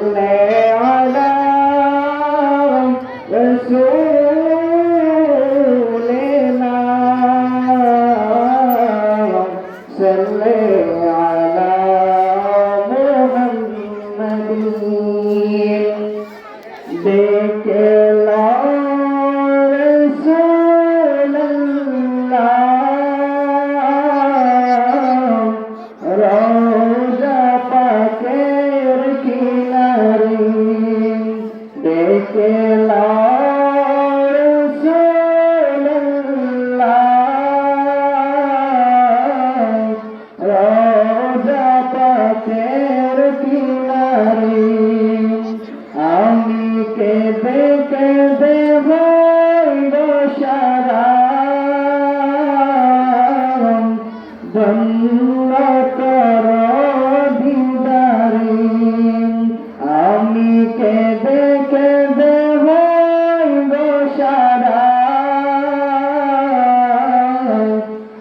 இல்லை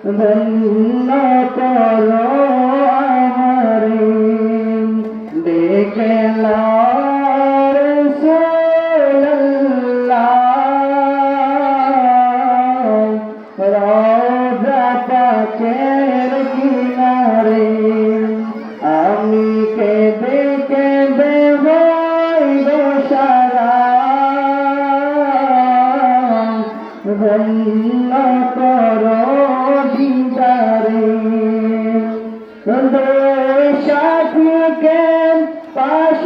ধন্য করো আমারে। দেখলা পাকের কিনারে আমি কেঁদে কেঁদে হইব সারা। ধন্য Nandoro Shakuken Pasha.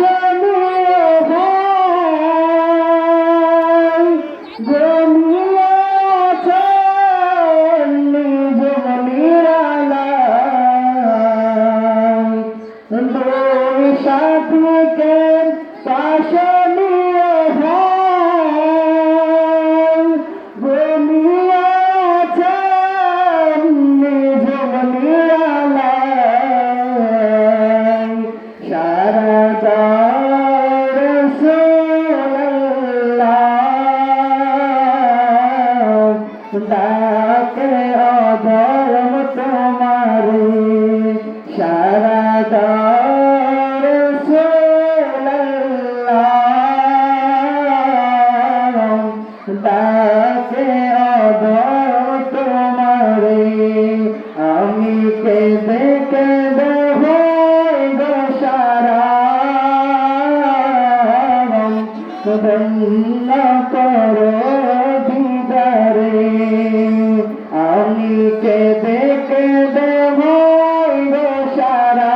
তোমারে, আমি কেঁদে কেঁদে হই গোসারা ধন্য করো দিদারে, আমি কেঁদে কেঁদে হই গোসারা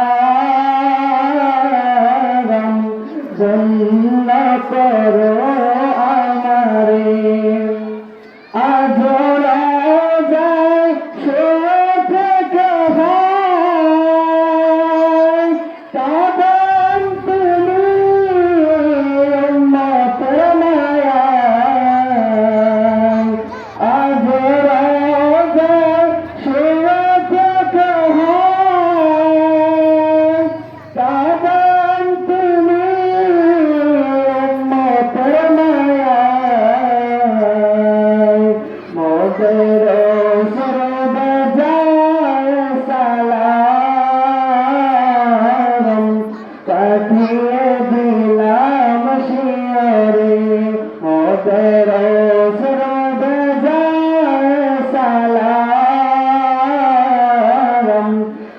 ধন্য করো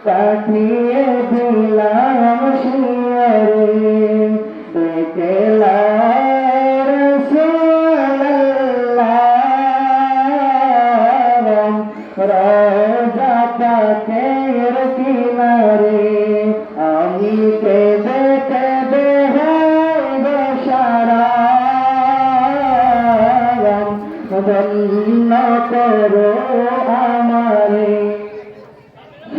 পাঠিয়ে দিলাম শিয়ারে। লেকেলা রাজা পাখের কিনারে। আমি কেঁদে কেঁদে সারা ধন্য করো আমারে।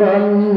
بل